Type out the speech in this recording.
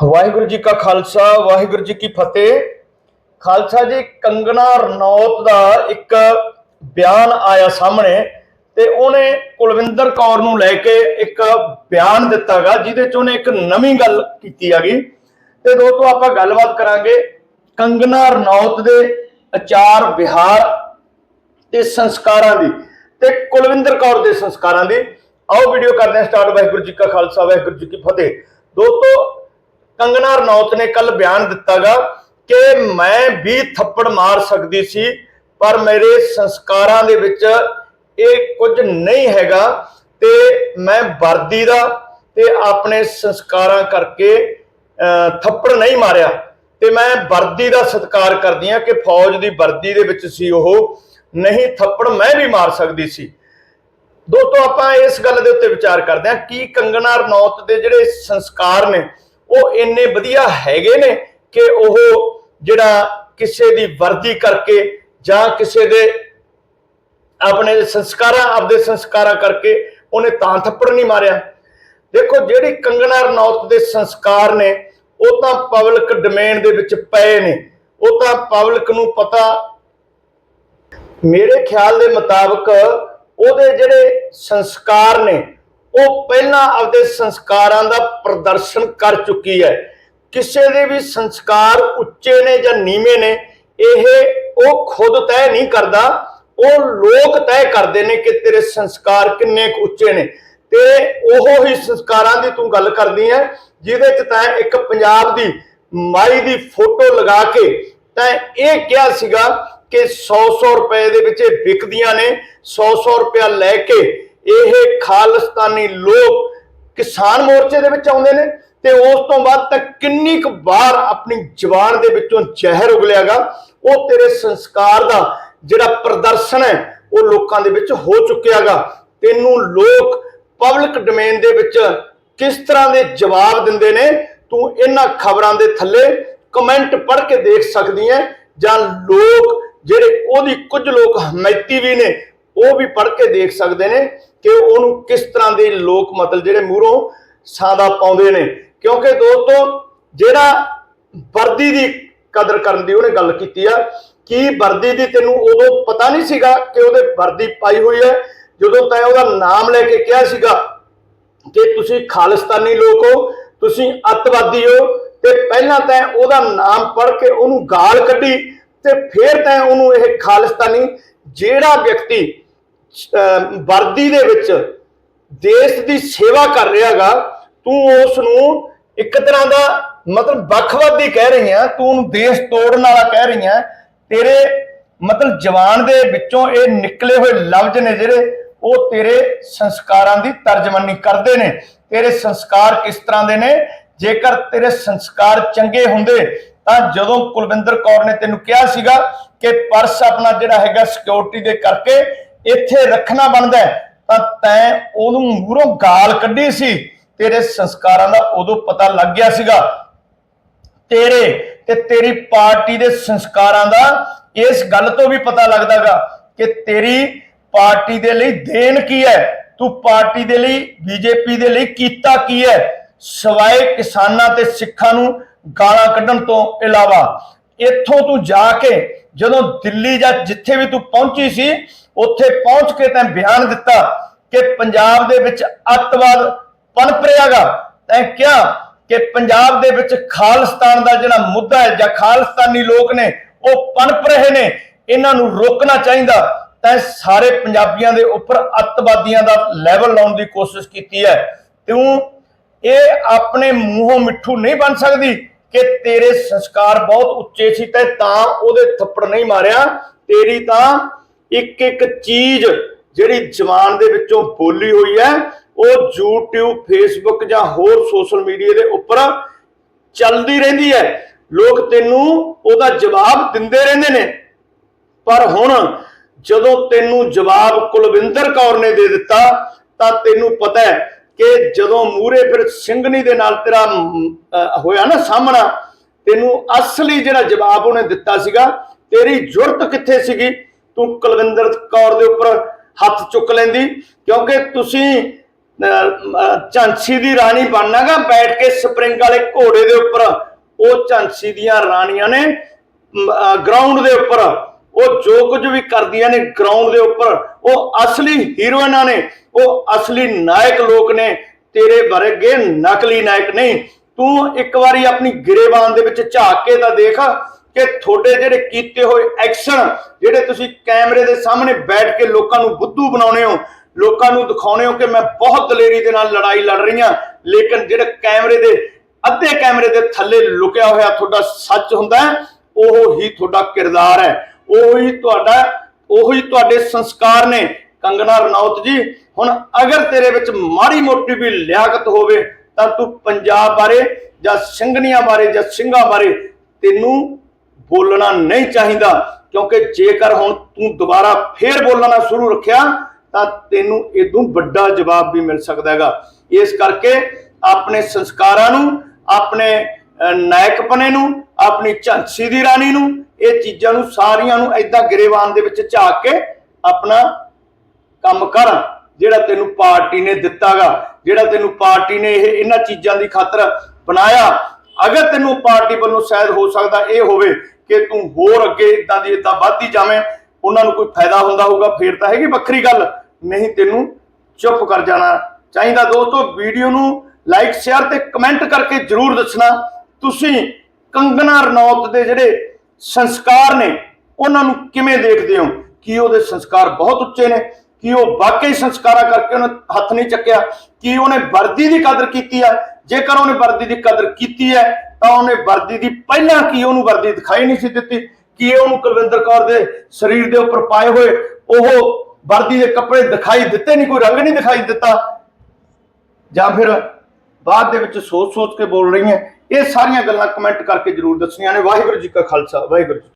ਵਾਹਿਗੁਰੂ ਜੀ ਕਾ ਖਾਲਸਾ, ਵਾਹਿਗੁਰੂ ਜੀ ਕੀ ਫਤਿਹ। ਖਾਲਸਾ ਜੀ, ਕੰਗਣਾ ਰਣੌਤ ਦਾ ਇੱਕ ਬਿਆਨ ਆਇਆ ਸਾਹਮਣੇ ਤੇ ਉਹਨੇ ਕੁਲਵਿੰਦਰ ਕੌਰ ਨੂੰ ਲੈ ਕੇ ਇੱਕ ਬਿਆਨ ਦਿੱਤਾਗਾ, ਜਿਹਦੇ ਚ ਉਹਨੇ ਇੱਕ ਨਵੀਂ ਗੱਲ ਕੀਤੀ ਹੈਗੀ। ਤੇ ਦੋਸਤੋ, ਆਪਾਂ ਗੱਲਬਾਤ ਕਰਾਂਗੇ ਕੰਗਨਾ ਰਣੌਤ ਦੇ ਆਚਾਰ ਵਿਹਾਰ ਤੇ ਸੰਸਕਾਰਾਂ ਦੀ ਤੇ ਕੁਲਵਿੰਦਰ ਕੌਰ ਦੇ ਸੰਸਕਾਰਾਂ ਦੀ। ਆਓ, ਵੀਡੀਓ ਕਰਦੇ ਹਾਂ ਸਟਾਰਟ। ਵਾਹਿਗੁਰੂ ਜੀ ਕਾ ਖਾਲਸਾ, ਵਾਹਿਗੁਰੂ ਜੀ ਕੀ ਫਤਿਹ। ਦੋਸਤੋ ਕੰਗਨਾ ਰਣੌਤ ਨੇ ਕੱਲ ਬਿਆਨ ਦਿੱਤਾਗਾ ਕਿ ਮੈਂ ਵੀ ਥੱਪੜ ਮਾਰ ਸਕਦੀ ਸੀ, ਪਰ ਮੇਰੇ ਸੰਸਕਾਰਾਂ ਦੇ ਵਿੱਚ ਇਹ ਕੁਝ ਨਹੀਂ ਹੈਗਾ ਤੇ ਮੈਂ ਵਰਦੀ ਦਾ ਤੇ ਆਪਣੇ ਸੰਸਕਾਰਾਂ ਕਰਕੇ ਥੱਪੜ ਨਹੀਂ ਮਾਰਿਆ। ਤੇ ਮੈਂ ਵਰਦੀ ਦਾ ਸਤਿਕਾਰ ਕਰਦੀ ਹਾਂ ਕਿ ਫੌਜ ਦੀ ਵਰਦੀ ਦੇ ਵਿੱਚ ਸੀ ਉਹ, ਨਹੀਂ ਥੱਪੜ ਮੈਂ ਵੀ ਮਾਰ ਸਕਦੀ ਸੀ। ਦੋਸਤੋ, ਆਪਾਂ ਇਸ ਗੱਲ ਦੇ ਉੱਤੇ ਵਿਚਾਰ ਕਰਦੇ ਹਾਂ ਕੀ ਕੰਗਨਾ ਰਣੌਤ ਦੇ ਜਿਹੜੇ ਸੰਸਕਾਰ ਨੇ ਉਹ ਇੰਨੇ ਵਧੀਆ ਹੈਗੇ ਨੇ ਕਿ ਉਹ ਜਿਹੜਾ ਕਿਸੇ ਦੀ ਵਰਦੀ ਕਰਕੇ ਜਾਂ ਕਿਸੇ ਦੇ ਆਪਣੇ ਸੰਸਕਾਰਾਂ, ਆਪਦੇ ਸੰਸਕਾਰਾਂ ਕਰਕੇ ਉਹਨੇ ਤਾਂ ਥੱਪੜ ਨਹੀਂ ਮਾਰਿਆ। ਦੇਖੋ, ਜਿਹੜੀ ਕੰਗਣਾ ਰਣੌਤ ਦੇ ਸੰਸਕਾਰ ਨੇ, ਉਹ ਤਾਂ ਪਬਲਿਕ ਡੋਮੇਨ ਦੇ ਵਿੱਚ ਪਏ ਨੇ। ਉਹ ਤਾਂ ਪਬਲਿਕ ਨੂੰ ਪਤਾ, ਮੇਰੇ ਖਿਆਲ ਦੇ ਮੁਤਾਬਕ ਉਹਦੇ ਜਿਹੜੇ ਸੰਸਕਾਰ ਨੇ ਉਹ ਪਹਿਲਾਂ ਆਪਦੇ ਸੰਸਕਾਰਾਂ ਦਾ ਪ੍ਰਦਰਸ਼ਨ ਕਰ ਚੁੱਕੀ ਹੈ। ਕਿਸੇ ਦੇ ਵੀ ਸੰਸਕਾਰ ਉੱਚੇ ਨੇ ਜਾਂ ਨੀਵੇਂ ਨੇ, ਇਹ ਉਹ ਖੁਦ ਤੈਅ ਨਹੀਂ ਕਰਦਾ, ਉਹ ਲੋਕ ਤੈਅ ਕਰਦੇ ਨੇ ਕਿ ਤੇਰੇ ਸੰਸਕਾਰ ਕਿੰਨੇ ਕੁ ਉੱਚੇ ਨੇ। ਤੇ ਉਹ ਹੀ ਸੰਸਕਾਰਾਂ ਦੀ ਤੂੰ ਗੱਲ ਕਰਦੀ ਹੈ, ਜਿਹਦੇ ਚ ਤਾਂ ਇੱਕ ਪੰਜਾਬ ਦੀ ਮਾਈ ਦੀ ਫੋਟੋ ਲਗਾ ਕੇ ਤਾਂ ਇਹ ਕਿਹਾ ਸੀਗਾ ਕਿ 100-100 ਰੁਪਏ ਦੇ ਵਿੱਚ ਇਹ ਵਿਕਦੀਆਂ ਨੇ 100-100 ਰੁਪਇਆ ਲੈ ਕੇ ਇਹ ਖਾਲਿਸਤਾਨੀ ਲੋਕ ਕਿਸਾਨ ਮੋਰਚੇ ਦੇ ਵਿੱਚ ਆਉਂਦੇ ਨੇ ਤੇ ਉਸ ਤੋਂ ਬਾਅਦ ਤੱਕ ਕਿੰਨੀ ਕੁ ਵਾਰ ਆਪਣੀ ਜ਼ਬਾਨ ਦੇ ਵਿੱਚੋਂ ਜ਼ਹਿਰ ਉਗਲਿਆਗਾ, ਉਹ ਤੇਰੇ ਸੰਸਕਾਰ ਦਾ ਜਿਹੜਾ ਪ੍ਰਦਰਸ਼ਨ ਹੈ, ਉਹ ਲੋਕਾਂ ਦੇ ਵਿੱਚ ਹੋ ਚੁੱਕਿਆਗਾ। ਤੈਨੂੰ ਲੋਕ ਪਬਲਿਕ ਡੋਮੇਨ ਦੇ ਵਿੱਚ ਕਿਸ ਤਰ੍ਹਾਂ ਦੇ ਜਵਾਬ ਦਿੰਦੇ ਨੇ, ਤੂੰ ਇਹਨਾਂ ਖਬਰਾਂ ਦੇ ਥੱਲੇ ਕਮੈਂਟ ਪੜ੍ਹ ਕੇ ਦੇਖ ਸਕਦੀ ਹੈ, ਜਾਂ ਲੋਕ ਜਿਹੜੇ ਉਹਦੀ ਕੁਝ ਲੋਕ ਹਮਾਇਤੀ ਵੀ ਨੇ, ਉਹ ਵੀ ਪੜ੍ਹ ਕੇ ਦੇਖ ਸਕਦੇ ਨੇ। ਕਿ ਉਹਨੂੰ ਕਿਸ ਤਰ੍ਹਾਂ ਦੇ ਲੋਕ ਮਤਲਬ ਜਿਹੜੇ ਮੂਹਰੋਂ ਸਾਦਾ ਪਾਉਂਦੇ ਨੇ। ਕਿਉਂਕਿ ਦੋਸਤੋ, ਜਿਹੜਾ ਵਰਦੀ ਦੀ ਕਦਰ ਕਰਨ ਦੀ ਉਹਨੇ ਗੱਲ ਕੀਤੀ ਆ, ਕੀ ਵਰਦੀ ਦੀ ਤੈਨੂੰ ਉਦੋਂ ਪਤਾ ਨਹੀਂ ਸੀਗਾ ਕਿ ਉਹਦੇ ਵਰਦੀ ਪਾਈ ਹੋਈ ਹੈ, ਜਦੋਂ ਤੈਂ ਉਹਦਾ ਨਾਮ ਲੈ ਕੇ ਕਿਹਾ ਸੀਗਾ ਕਿ ਤੁਸੀਂ ਖਾਲਿਸਤਾਨੀ ਲੋਕ ਹੋ, ਤੁਸੀਂ ਅੱਤਵਾਦੀ ਹੋ, ਤੇ ਪਹਿਲਾਂ ਤੈਂ ਉਹਦਾ ਨਾਮ ਪੜ੍ਹ ਕੇ ਉਹਨੂੰ ਗਾਲ ਕੱਢੀ, ਤੇ ਫਿਰ ਤੈਂ ਉਹਨੂੰ ਇਹ ਖਾਲਿਸਤਾਨੀ ਜਿਹੜਾ ਵਿਅਕਤੀ ਵਰਦੀ ਦੇ ਵਿੱਚ ਦੇਸ਼ ਦੀ ਸੇਵਾ ਕਰ ਰਿਹਾਗਾ ਤੂੰ ਉਸ ਨੂੰ ਇੱਕ ਤਰ੍ਹਾਂ ਦਾ ਮਤਲਬ ਵੱਖਵਾਦੀ ਕਹਿ ਰਹੀ ਆ, ਤੂੰ ਉਹਨੂੰ ਦੇਸ਼ ਤੋੜਨ ਵਾਲਾ ਕਹਿ ਰਹੀ ਆ, ਤੇਰੇ ਮਤਲਬ ਜਵਾਨ ਦੇ ਵਿੱਚੋਂ ਇਹ ਨਿਕਲੇ ਹੋਏ ਲਫ਼ਜ਼ ਨੇ ਜਿਹੜੇ, ਉਹ ਤੇਰੇ ਸੰਸਕਾਰਾਂ ਦੀ ਤਰਜਮਾਨੀ ਕਰਦੇ ਨੇ। ਤੇਰੇ ਸੰਸਕਾਰ ਕਿਸ ਤਰ੍ਹਾਂ ਦੇ ਨੇ? ਜੇਕਰ ਤੇਰੇ ਸੰਸਕਾਰ ਚੰਗੇ ਹੁੰਦੇ, ਤਾਂ ਜਦੋਂ ਕੁਲਵਿੰਦਰ ਕੌਰ ਨੇ ਤੈਨੂੰ ਕਿਹਾ ਸੀਗਾ ਕਿ ਪਰਸ ਆਪਣਾ ਜਿਹੜਾ ਹੈਗਾ ਸਿਕਿਉਰਿਟੀ ਦੇ ਕਰਕੇ ਇੱਥੇ ਰੱਖਣਾ ਬਣਦਾ ਹੈ, ਤਾਂ ਤੈਂ ਉਹਨੂੰ ਮੂਹਰੋਂ ਗਾਲ ਕੱਢੀ ਸੀ। ਤੇਰੇ ਸੰਸਕਾਰਾਂ ਦਾ ਉਦੋਂ ਪਤਾ ਲੱਗ ਗਿਆ ਸੀਗਾ। ਤੇਰੇ ਤੇ ਤੇਰੀ ਪਾਰਟੀ ਦੇ ਸੰਸਕਾਰਾਂ ਦਾ ਇਸ ਗੱਲ ਤੋਂ ਵੀ ਪਤਾ ਲੱਗਦਾਗਾ ਕਿ ਤੇਰੀ ਪਾਰਟੀ ਦੇ ਲਈ ਦੇਣ ਕੀ ਹੈ ਤੂੰ ਪਾਰਟੀ ਦੇ ਲਈ ਬੀਜੇਪੀ ਦੇ ਲਈ ਕੀਤਾ ਕੀ ਹੈ? ਸਵਾਏ ਕਿਸਾਨਾਂ ਤੇ ਸਿੱਖਾਂ ਨੂੰ ਗਾਲਾਂ ਕੱਢਣ ਤੋਂ ਇਲਾਵਾ ਇੱਥੋਂ ਤੂੰ ਜਾ ਕੇ ਜਦੋਂ ਦਿੱਲੀ ਜਾਂ ਜਿੱਥੇ ਵੀ ਤੂੰ ਪਹੁੰਚੀ ਸੀ, ਉੱਥੇ ਪਹੁੰਚ ਕੇ ਤੈਂ ਬਿਆਨ ਦਿੱਤਾ ਕਿ ਪੰਜਾਬ ਦੇ ਵਿੱਚ ਅੱਤਵਾਦ ਪਨਪ ਰਿਹਾਗਾ ਤੈਂ ਕਿਹਾ ਕਿ ਪੰਜਾਬ ਦੇ ਵਿੱਚ ਖਾਲਿਸਤਾਨ ਦਾ ਜਿਹੜਾ ਮੁੱਦਾ ਹੈ ਜਾਂ ਖਾਲਿਸਤਾਨੀ ਲੋਕ ਨੇ, ਉਹ ਪਨਪ ਰਹੇ ਨੇ। ਇਹਨਾਂ ਨੂੰ ਰੋਕਣਾ ਚਾਹੀਦਾ। ਤਾਂ ਸਾਰੇ ਪੰਜਾਬੀਆਂ ਦੇ ਉੱਪਰ ਅੱਤਵਾਦੀਆਂ ਦਾ ਲੈਵਲ ਲਾਉਣ ਦੀ ਕੋਸ਼ਿਸ਼ ਕੀਤੀ ਹੈ। ਤੂੰ ਇਹ ਆਪਣੇ ਮੂੰਹੋਂ ਮਿੱਠੂ ਨਹੀਂ ਬਣ ਸਕਦੀ। ਕਿ ਤੇਰੇ ਸੰਸਕਾਰ ਬਹੁਤ ਉੱਚੇ ਸੀ ਤੇ ਤਾਂ ਉਹਦੇ ਥੱਪੜ ਨਹੀਂ ਮਾਰਿਆ। ਤੇਰੀ ਤਾਂ ਇੱਕ ਇੱਕ ਚੀਜ਼ ਜਿਹੜੀ ਜਵਾਨ ਦੇ ਵਿੱਚੋਂ ਬੋਲੀ ਹੋਈ ਹੈ, ਉਹ YouTube, Facebook ਜਾਂ ਹੋਰ ਸੋਸ਼ਲ ਮੀਡੀਆ ਦੇ ਉੱਪਰ ਚੱਲਦੀ ਰਹਿੰਦੀ ਹੈ। ਲੋਕ ਤੈਨੂੰ ਉਹਦਾ ਜਵਾਬ ਦਿੰਦੇ ਰਹਿੰਦੇ ਨੇ। ਪਰ ਹੁਣ ਜਦੋਂ ਤੈਨੂੰ ਜਵਾਬ ਕੁਲਵਿੰਦਰ ਕੌਰ ਨੇ ਦੇ ਦਿੱਤਾ, ਤਾਂ ਤੈਨੂੰ ਪਤਾ ਹੈ ਕਿ ਜਦੋਂ ਮੂਰੇ ਫਿਰ ਸਿੰਘਣੀ ਦੇ ਨਾਲ ਤੇਰਾ ਹੋਇਆ ਨਾ ਸਾਹਮਣਾ ਤੈਨੂੰ ਅਸਲੀ ਜਿਹੜਾ ਜਵਾਬ ਉਹਨੇ ਦਿੱਤਾ ਸੀਗਾ ਤੇਰੀ ਜੁਰਤ ਕਿੱਥੇ ਸੀਗੀ? ਤੂੰ ਕੁਲਵਿੰਦਰ ਕੌਰ ਦੇ ਉੱਪਰ ਹੱਥ ਚੁੱਕ ਲੈਂਦੀ ਕਿਉਂਕਿ ਤੁਸੀਂ ਅਹ, ਝਾਂਸੀ ਦੀ ਰਾਣੀ ਬਣਨਾਗਾ ਬੈਠ ਕੇ ਸਪਰਿੰਗ ਵਾਲੇ ਘੋੜੇ ਦੇ ਉੱਪਰ। ਉਹ ਝਾਂਸੀ ਦੀਆਂ ਰਾਣੀਆਂ ਨੇ ਗਰਾਊਂਡ ਦੇ ਉੱਪਰ ਉਹ ਜੋ ਕੁਝ ਵੀ ਕਰਦੀਆਂ ਨੇ ਗਰਾਊਂਡ ਦੇ ਉੱਪਰ, ਉਹ ਅਸਲੀ ਹੀਰੋਇਨਾਂ ਨੇ, ਉਹ ਅਸਲੀ ਨਾਇਕ ਲੋਕ ਨੇ, ਤੇਰੇ ਵਰਗੇ ਨਕਲੀ ਨਾਇਕ ਨਹੀਂ। ਤੂੰ ਇੱਕ ਵਾਰੀ ਆਪਣੀ ਗਿਰੇਬਾਨ ਦੇ ਵਿੱਚ ਝਾਕ ਕੇ ਤਾਂ ਦੇਖ ਕਿ ਤੁਹਾਡੇ ਜਿਹੜੇ ਕੀਤੇ ਹੋਏ ਐਕਸ਼ਨ ਜਿਹੜੇ ਤੁਸੀਂ ਕੈਮਰੇ ਦੇ ਸਾਹਮਣੇ ਬੈਠ ਕੇ ਲੋਕਾਂ ਨੂੰ ਬੁੱਧੂ ਬਣਾਉਣੇ ਹੋ, ਲੋਕਾਂ ਨੂੰ ਦਿਖਾਉਣੇ ਹੋ ਕਿ ਮੈਂ ਬਹੁਤ ਦਲੇਰੀ ਦੇ ਨਾਲ ਲੜਾਈ ਲੜ ਰਹੀ ਹਾਂ, ਲੇਕਿਨ ਜਿਹੜੇ ਕੈਮਰੇ ਦੇ, ਅੱਧੇ ਕੈਮਰੇ ਦੇ ਥੱਲੇ ਲੁਕਿਆ ਹੋਇਆ ਤੁਹਾਡਾ ਸੱਚ ਹੁੰਦਾ ਹੈ, ਉਹ ਹੀ ਤੁਹਾਡਾ ਕਿਰਦਾਰ ਹੈ। ਉਹੀ ਤੁਹਾਡਾ, ਉਹ ਤੁਹਾਡੇ ਸੰਸਕਾਰ ਨੇ। ਕੰਗਨਾ ਰਣੌਤ ਜੀ, ਹੁਣ ਅਗਰ ਤੇਰੇ ਵਿੱਚ ਮਾੜੀ ਮੋਟੀ ਵੀ ਲਿਆਕਤ ਹੋਵੇ, ਤਾਂ ਤੂੰ ਪੰਜਾਬ ਬਾਰੇ ਜਾਂ ਸਿੰਘਣੀਆਂ ਬਾਰੇ ਜਾਂ ਸਿੰਘਾਂ ਬਾਰੇ ਤੈਨੂੰ ਬੋਲਣਾ ਨਹੀਂ ਚਾਹੀਦਾ। ਕਿਉਂਕਿ ਜੇਕਰ ਹੁਣ ਤੂੰ ਦੁਬਾਰਾ ਫੇਰ ਬੋਲਣਾ ਸ਼ੁਰੂ ਰੱਖਿਆ, ਤਾਂ ਤੈਨੂੰ ਇਦੋਂ ਵੱਡਾ ਜਵਾਬ ਵੀ ਮਿਲ ਸਕਦਾ ਹੈਗਾ। ਇਸ ਕਰਕੇ ਆਪਣੇ ਸੰਸਕਾਰਾਂ ਨੂੰ, ਆਪਣੇ ਨਾਇਕਪਨੇ ਨੂੰ, ਆਪਣੀ ਝਾਂਸੀ ਦੀ ਰਾਣੀ ਨੂੰ, ਇਹ ਚੀਜ਼ਾਂ ਨੂੰ ਸਾਰੀਆਂ ਨੂੰ ਐਦਾਂ ਗਰੇਵਾਨ ਦੇ ਵਿੱਚ ਝਾਕ ਕੇ ਆਪਣਾ ਕੰਮ ਕਰ, ਜਿਹੜਾ ਤੈਨੂੰ ਪਾਰਟੀ ਨੇ ਦਿੱਤਾਗਾ, ਜਿਹੜਾ ਤੈਨੂੰ ਪਾਰਟੀ ਨੇ ਇਹ ਇਹਨਾਂ ਚੀਜ਼ਾਂ ਦੀ ਖਾਤਰ ਬਣਾਇਆ। ਅਗਰ ਤੈਨੂੰ ਪਾਰਟੀ ਵੱਲੋਂ ਸ਼ਾਇਦ ਹੋ ਸਕਦਾ ਇਹ ਹੋਵੇ ਕਿ ਤੂੰ ਹੋਰ ਅੱਗੇ ਇਦਾਂ ਦੀ ਇਦਾਂ ਵੱਧਦੀ ਜਾਵੇਂ, ਉਹਨਾਂ ਨੂੰ ਕੋਈ ਫਾਇਦਾ ਹੁੰਦਾ ਹੋਊਗਾ, ਫੇਰ ਤਾਂ ਹੈਗੀ ਵੱਖਰੀ ਗੱਲ। ਨਹੀਂ ਤੈਨੂੰ ਚੁੱਪ ਕਰ ਜਾਣਾ ਚਾਹੀਦਾ। ਦੋਸਤੋ, ਵੀਡੀਓ ਨੂੰ ਲਾਈਕ, ਸ਼ੇਅਰ ਤੇ ਕਮੈਂਟ ਕਰਕੇ ਜਰੂਰ ਦੱਸਣਾ। ਤੁਸੀਂ ਕੰਗਨਾ ਰਣੌਤ ਦੇ ਜਿਹੜੇ ਸੰਸਕਾਰ ਨੇ, ਉਹਨਾਂ ਨੂੰ ਕਿਵੇਂ ਦੇਖਦੇ ਹੋ? ਕੀ ਉਹਦੇ ਸੰਸਕਾਰ ਬਹੁਤ ਉੱਚੇ ਨੇ? ਕੀ ਉਹ ਵਾਕਈ ਸੰਸਕਾਰਾਂ ਕਰਕੇ ਉਹਨੇ ਹੱਥ ਨਹੀਂ ਚੱਕਿਆ? ਕੀ ਉਹਨੇ ਵਰਦੀ ਦੀ ਕਦਰ ਕੀਤੀ ਹੈ? ਜੇਕਰ ਉਹਨੇ ਵਰਦੀ ਦੀ ਕਦਰ ਕੀਤੀ ਹੈ, ਤਾਂ ਉਹਨੇ ਵਰਦੀ ਦੀ ਪਹਿਲਾਂ ਕੀ ਉਹਨੂੰ ਵਰਦੀ ਦਿਖਾਈ ਨਹੀਂ ਸੀ ਦਿੱਤੀ? ਕੀ ਉਹਨੂੰ ਕੁਲਵਿੰਦਰ ਕੌਰ ਦੇ ਸਰੀਰ ਦੇ ਉੱਪਰ ਪਾਏ ਹੋਏ ਉਹ ਵਰਦੀ ਦੇ ਕੱਪੜੇ ਦਿਖਾਈ ਦਿੱਤੇ ਨਹੀਂ, ਕੋਈ ਰੰਗ ਨਹੀਂ ਦਿਖਾਈ ਦਿੱਤਾ? ਜਾਂ ਫਿਰ ਬਾਅਦ ਦੇ ਵਿੱਚ ਸੋਚ-ਸੋਚ ਕੇ ਬੋਲ ਰਹੀ ਹੈ ਇਹ ਸਾਰੀਆਂ ਗੱਲਾਂ ਕਮੈਂਟ ਕਰਕੇ ਜਰੂਰ ਦੱਸਣੀਆਂ ਨੇ। ਵਾਹਿਗੁਰੂ ਜੀ ਕਾ ਖਾਲਸਾ ਵਾਹਿਗੁਰੂ ਜੀ